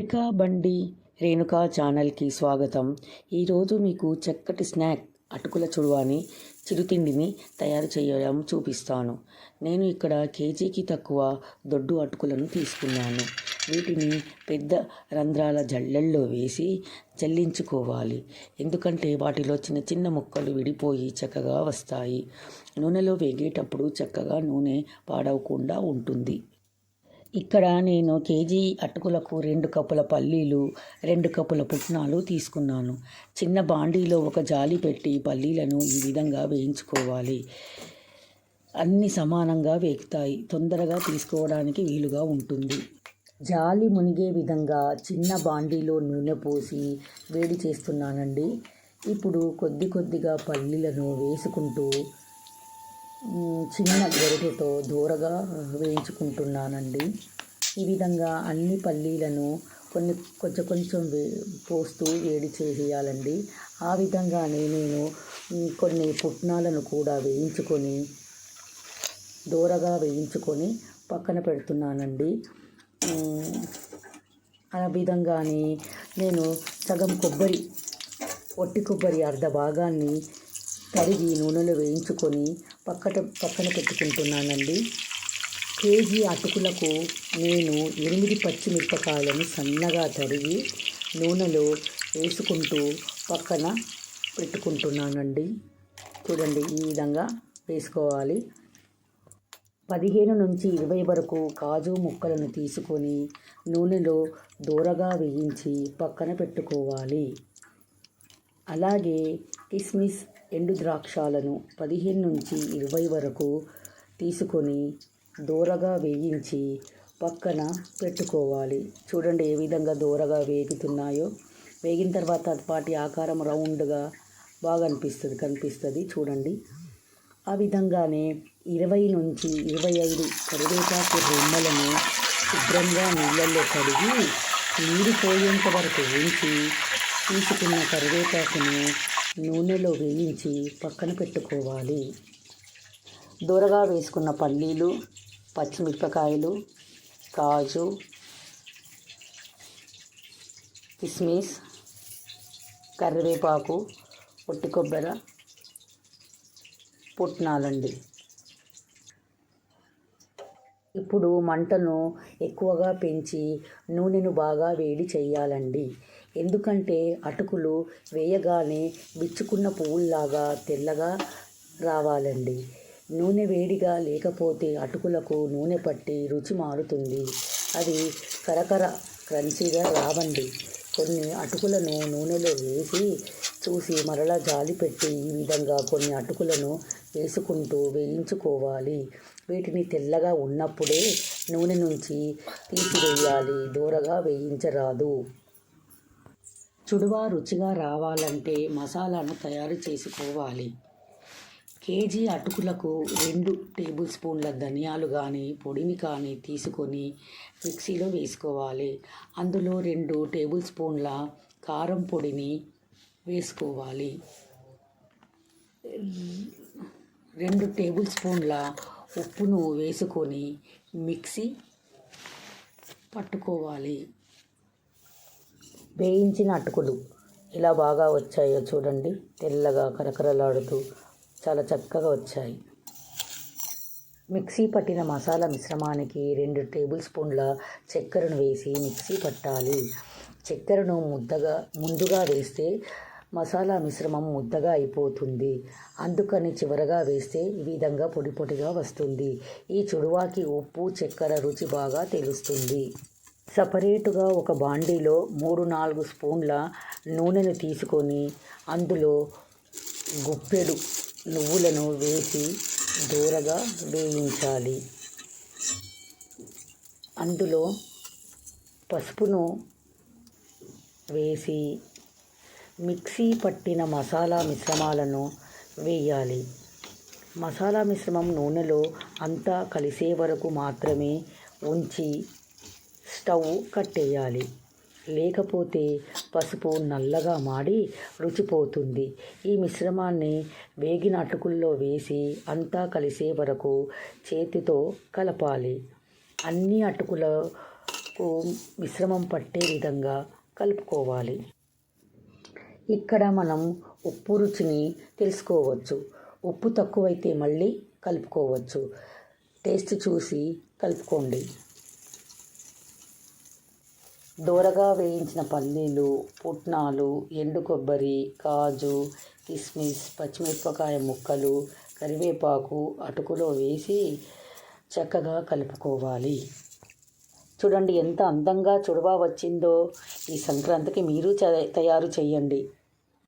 పత్రికా బండి రేణుకా ఛానల్కి స్వాగతం. ఈరోజు మీకు చక్కటి స్నాక్ అటుకుల చుడువాని చిరుతిండిని తయారు చేయడం చూపిస్తాను. నేను ఇక్కడ కేజీకి తక్కువ దొడ్డు అటుకులను తీసుకున్నాను. వీటిని పెద్ద రంధ్రాల జల్లెల్లో వేసి జల్లించుకోవాలి ఎందుకంటే వాటిలో చిన్న చిన్న ముక్కలు విడిపోయి చక్కగా వస్తాయి. నూనెలో వేగేటప్పుడు చక్కగా నూనె పాడవకుండా ఉంటుంది. ఇక్కడ నేను కేజీ అటుకులకు రెండు కప్పుల పల్లీలు రెండు కప్పుల పుట్నాలు తీసుకున్నాను. చిన్న బాండీలో ఒక జాలి పెట్టి పల్లీలను ఈ విధంగా వేయించుకోవాలి. అన్ని సమానంగా వేగుతాయి. తొందరగా తీసుకోవడానికి వీలుగా ఉంటుంది. జాలి మునిగే విధంగా చిన్న బాండీలో నూనె పోసి వేడి చేస్తున్నానండి. ఇప్పుడు కొద్ది కొద్దిగా పల్లీలను వేసుకుంటూ చిన్న గరిటెతో దూరగా వేయించుకుంటున్నానండి. ఈ విధంగా అన్ని పల్లీలను కొన్ని కొంచెం కొంచెం వే పోస్తూ వేడి చేసేయాలండి. ఆ విధంగానే నేను కొన్ని పుట్నాలను కూడా వేయించుకొని దూరగా వేయించుకొని పక్కన పెడుతున్నానండి. ఆ విధంగానే నేను సగం కొబ్బరి ఒట్టి కొబ్బరి అర్ధ భాగాన్ని తరిగి నూనెలో వేయించుకొని పక్కట పక్కన పెట్టుకుంటున్నానండి. కేజీ అటుకులకు నేను ఎనిమిది పచ్చిమిరపకాయలను సన్నగా తరిగి నూనెలో వేసుకుంటూ పక్కన పెట్టుకుంటున్నానండి. చూడండి ఈ విధంగా వేసుకోవాలి. పదిహేను నుంచి ఇరవై వరకు కాజు ముక్కలను తీసుకొని నూనెలో దూరగా వేయించి పక్కన పెట్టుకోవాలి. అలాగే కిస్మిస్ ఎండు ద్రాక్షాలను పదిహేను నుంచి ఇరవై వరకు తీసుకొని దూరగా వేయించి పక్కన పెట్టుకోవాలి. చూడండి ఏ విధంగా దూరగా వేగుతున్నాయో. వేగిన తర్వాత వాటి ఆకారం రౌండ్గా బాగా అనిపిస్తుంది కనిపిస్తుంది. చూడండి. ఆ విధంగానే ఇరవై నుంచి ఇరవై ఐదు కరివేపాకు రెమ్మలను శుభ్రంగా నీళ్ళల్లో కడిగి నీరు పోయేంత వరకు ఉంచి తీసుకున్న కరివేపాకును నూనెలో వేయించి పక్కన పెట్టుకోవాలి. దూరగా వేసుకున్న పల్లీలు పచ్చిమిరపకాయలు కాజు కిస్మిస్ కరివేపాకు పొట్టి కొబ్బరి పుట్నాలండి. ఇప్పుడు మంటను ఎక్కువగా పెంచి నూనెను బాగా వేడి చేయాలండి. ఎందుకంటే అటుకులు వేయగానే విచ్చుకున్న పువ్వుల్లాగా తెల్లగా రావాలండి. నూనె వేడిగా లేకపోతే అటుకులకు నూనె పట్టి రుచి మారుతుంది. అది కరకర క్రంచీగా రావండి. కొన్ని అటుకులను నూనెలో వేసి చూసి మరలా జాలి పెట్టి ఈ విధంగా కొన్ని అటుకులను వేసుకుంటూ వేయించుకోవాలి. వీటిని తెల్లగా ఉన్నప్పుడే నూనె నుంచి తీసివేయాలి. దూరగా వేయించరాదు. చుడువా రుచిగా రావాలంటే మసాలాను తయారు చేసుకోవాలి. కేజీ అటుకులకు రెండు టేబుల్ స్పూన్ల ధనియాలు కానీ పొడిని కానీ తీసుకొని మిక్సీలో వేసుకోవాలి. అందులో రెండు టేబుల్ స్పూన్ల కారం పొడిని వేసుకోవాలి. రెండు టేబుల్ స్పూన్ల ఉప్పును వేసుకొని మిక్సీ పట్టుకోవాలి. వేయించిన అటుకులు ఇలా బాగా వచ్చాయో చూడండి. తెల్లగా కరకరలాడుతూ చాలా చక్కగా వచ్చాయి. మిక్సీ పట్టిన మసాలా మిశ్రమానికి రెండు టేబుల్ స్పూన్ల చక్కెరను వేసి మిక్సీ పట్టాలి. చక్కెరను ముద్దగా ముందుగా వేస్తే మసాలా మిశ్రమం ముద్దగా అయిపోతుంది. అందుకని చివరగా వేస్తే ఈ విధంగా పొడి పొడిగా వస్తుంది. ఈ చుడువాకి ఉప్పు చక్కెర రుచి బాగా తెలుస్తుంది. సపరేటుగా ఒక బాండీలో మూడు నాలుగు స్పూన్ల నూనెను తీసుకొని అందులో గుప్పెడు నువ్వులను వేసి దూరగా వేయించాలి. అందులో పసుపును వేసి మిక్సీ పట్టిన మసాలా మిశ్రమాలను వేయాలి. మసాలా మిశ్రమం నూనెలో అంతా కలిసే వరకు మాత్రమే ఉంచి స్టవ్ కట్టేయాలి. లేకపోతే పసుపు నల్లగా మాడి రుచిపోతుంది. ఈ మిశ్రమాన్ని వేగిన అటుకుల్లో వేసి అంతా కలిసే వరకు చేతితో కలపాలి. అన్ని అటుకులకు మిశ్రమం పట్టే విధంగా కలుపుకోవాలి. ఇక్కడ మనం ఉప్పు రుచిని తెలుసుకోవచ్చు. ఉప్పు తక్కువైతే మళ్ళీ కలుపుకోవచ్చు. టేస్ట్ చూసి కలుపుకోండి. దూరగా వేయించిన పల్లీలు పుట్నాలు ఎండు కొబ్బరి కాజు కిస్మిస్ పచ్చిమిరపకాయ ముక్కలు కరివేపాకు అటుకులో వేసి చక్కగా కలుపుకోవాలి. చూడండి ఎంత అందంగా చుడవా వచ్చిందో. ఈ సంక్రాంతికి మీరు తయారు చేయండి.